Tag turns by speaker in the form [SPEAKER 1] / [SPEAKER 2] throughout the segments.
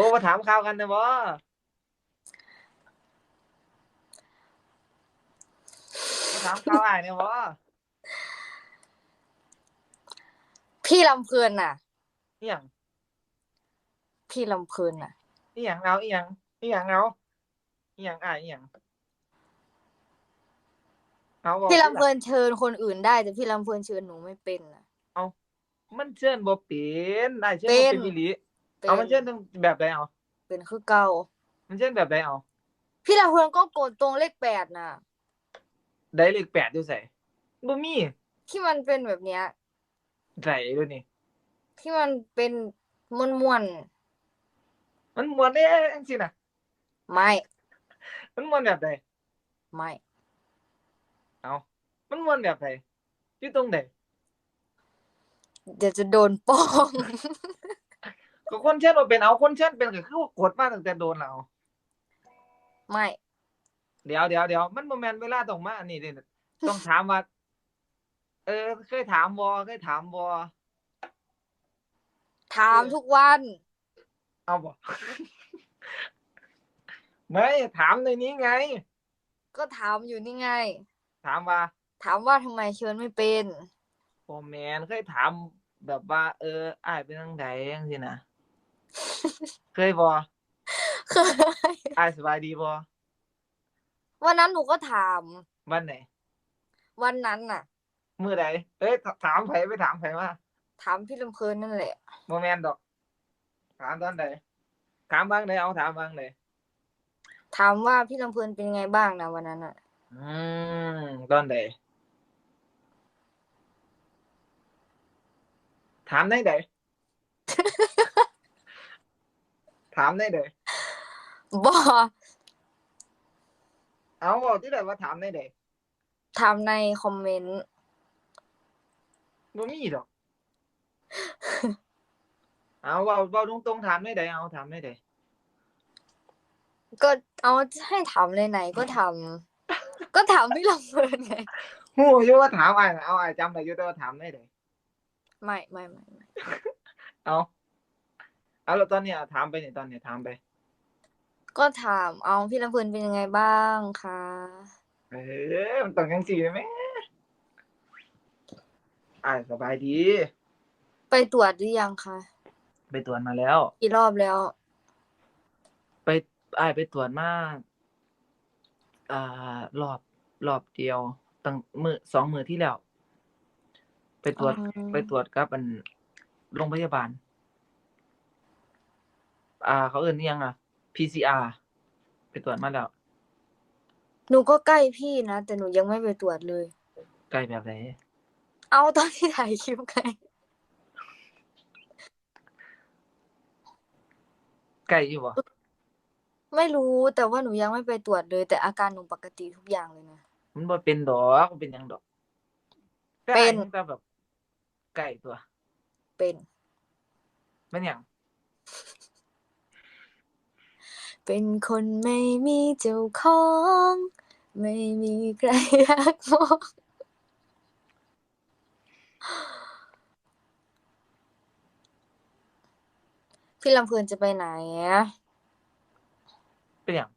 [SPEAKER 1] อ้มาถามข่าวกันนะบ่มาถามข่าวอ้ายเนี่ยบ่
[SPEAKER 2] พี่ลำเพลินน่ะ
[SPEAKER 1] อีหยัง
[SPEAKER 2] พี่ลำเพลินน่ะ
[SPEAKER 1] อีหยังเอาอีหยังอีหยังเอาอีหยังอ้ายอีหยังเอาบอก
[SPEAKER 2] พี่
[SPEAKER 1] สิ
[SPEAKER 2] ลำเพลินเชิญคนอื่นได้แต่พี่ลำเพลินเชิญหนูไม่เป็นน่ะ
[SPEAKER 1] มันเชิญบ่เป็นอ้ายเชิญ
[SPEAKER 2] เป็
[SPEAKER 1] บ่
[SPEAKER 2] น
[SPEAKER 1] เป็นอีหลี
[SPEAKER 2] เป็น
[SPEAKER 1] เอามันเชิญตั้งแบบใดเอา
[SPEAKER 2] เป็นคือเก่า
[SPEAKER 1] มันเชิญแบบใดเอา
[SPEAKER 2] พี่ลำเพลินก็กดตรงเลขแปดน่ะ
[SPEAKER 1] ได้เลขแปดอยู่ไสบ่มี
[SPEAKER 2] ที่มันเป็นแบบเนี้ย
[SPEAKER 1] ไสด้วยนี่
[SPEAKER 2] ที่มันเป็นม้วน
[SPEAKER 1] มันม่วนเด้จังซี่น่ะ
[SPEAKER 2] ๆไม่
[SPEAKER 1] มันม่วนแบบใด
[SPEAKER 2] ไม่
[SPEAKER 1] เอามันม่วนแบบใดอยู่ตรงใด
[SPEAKER 2] เดี๋ยวจะโดนป้อง
[SPEAKER 1] ก็คนเชิญบ่เป็นเอาคนเชิญเป็นก็คือว่ากดมาตั้งแต่โดนแล้ว
[SPEAKER 2] ไม่
[SPEAKER 1] เดี๋ยวเดี๋ยวเดี๋ยวมันบ่แม่นเวลาต้องมาอันนี้เด้ต้องถามว่า เออ เคยถามบ่เคยถามบ่
[SPEAKER 2] ถามทุกวัน
[SPEAKER 1] เอาบ่ไม่ถามในนี้ไง
[SPEAKER 2] ก็ถามอยู่นี่ไง
[SPEAKER 1] ถามว่า
[SPEAKER 2] ถามว่าทำไมเชิญไม่เป็น
[SPEAKER 1] บ่แม่นเคยถามแบบว่า เอออ้ายเป็นจังไดจังซี่นะ เคยบ่
[SPEAKER 2] เคย
[SPEAKER 1] อ้ายสบายดีบ่
[SPEAKER 2] วันนั้นหนูก็ถาม
[SPEAKER 1] วันไหน
[SPEAKER 2] วันนั้นน่ะ
[SPEAKER 1] มื้อใดเอ้ยถถามไผไปถามไผมา
[SPEAKER 2] ถามพี่ลำเพลินนั่นแหละ
[SPEAKER 1] บ่แม่นดอก ถามตอนใดถามบ้างไดเอาถามบ้างได
[SPEAKER 2] ถามว่าพี่ลำเพลินเป็นไงบ้างนะวันนั้นน่ะ
[SPEAKER 1] อืมตอนใดถามได้ใด ถามได้ใด
[SPEAKER 2] บอ
[SPEAKER 1] เอาบอกที่ไหนว่าถามได้ใด
[SPEAKER 2] ถามในคอมเมนต์
[SPEAKER 1] บ่มีดอก เอาเว้าเว้าตรงๆถามได้ใดเอาถามได้ใด
[SPEAKER 2] ก็เอาให้ถามเลยไหนก็ทำก็ถามพี่ลำเพลินไง
[SPEAKER 1] ฮู้อยู่ว่าถามอ้ายน่ะเอาอ้ายจำได้อยู่แต่ว่าถามได้ใด
[SPEAKER 2] ไม่ไม่ไม่ไม่
[SPEAKER 1] เอา เอาแล้วตอนเนี้ยถามไปนี่ตอนเนี้ยถามไป
[SPEAKER 2] ก็ถามเอาพี่ลำเพลินเป็นยังไงบ้างคะ
[SPEAKER 1] เออมันต้องจังซี่ได้ไหมอ้ายสบายดี
[SPEAKER 2] ไปตรวจหรือยังคะ
[SPEAKER 1] ไปตรวจมาแล้ว
[SPEAKER 2] กี่รอบแล้ว
[SPEAKER 1] ไปอ้ายไปตรวจมาอ่ารอบรอบเดียวตั้งมื้อสองมื้อที่แล้ว ไปตรวจ
[SPEAKER 2] อืม
[SPEAKER 1] ไปตรวจกับอันโรงพยาบาล อ่า เขาเอิ้นอิหยังอะ PCR ไปตรวจมาแล้ว
[SPEAKER 2] หนูก็ใกล้พี่นะ แต่หนูยังไม่ไปตรวจเลย
[SPEAKER 1] ใกล้แบบไหน
[SPEAKER 2] เอาตอนที่ถ่ายคลิปไง
[SPEAKER 1] ใกล้อยู่บ่
[SPEAKER 2] ไม่รู้แต่ว่าหนูยังไม่ไปตรวจเลย แต่อาการหนูปกติทุกอย่างเลยนะ
[SPEAKER 1] มันบ่เป็นดอกมันเป็นหยังดอกแต่
[SPEAKER 2] เป็น
[SPEAKER 1] อ้ายแต่แบบใกล้ตัว
[SPEAKER 2] เป็น
[SPEAKER 1] แม่นหยัง
[SPEAKER 2] เป็นคนไม่มีเจ้าของ ไม่มีใครอยากมองพี่ลำเพลินจะไปไหนอะ
[SPEAKER 1] เป็นหยัง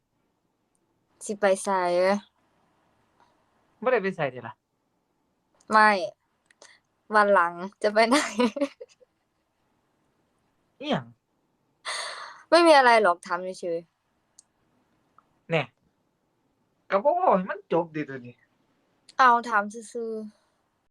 [SPEAKER 2] สิไปไสอะ
[SPEAKER 1] บ่ได้ไปใส่เดะล่ะ
[SPEAKER 2] ไม่ วันหลังจะไปไหน
[SPEAKER 1] อีหยัง
[SPEAKER 2] ไม่มีอะไรหรอกทำเฉย
[SPEAKER 1] แหน่ก็บ่เว้าให้มันจบดิตัวนี้
[SPEAKER 2] ๆเอาถามซื่อๆ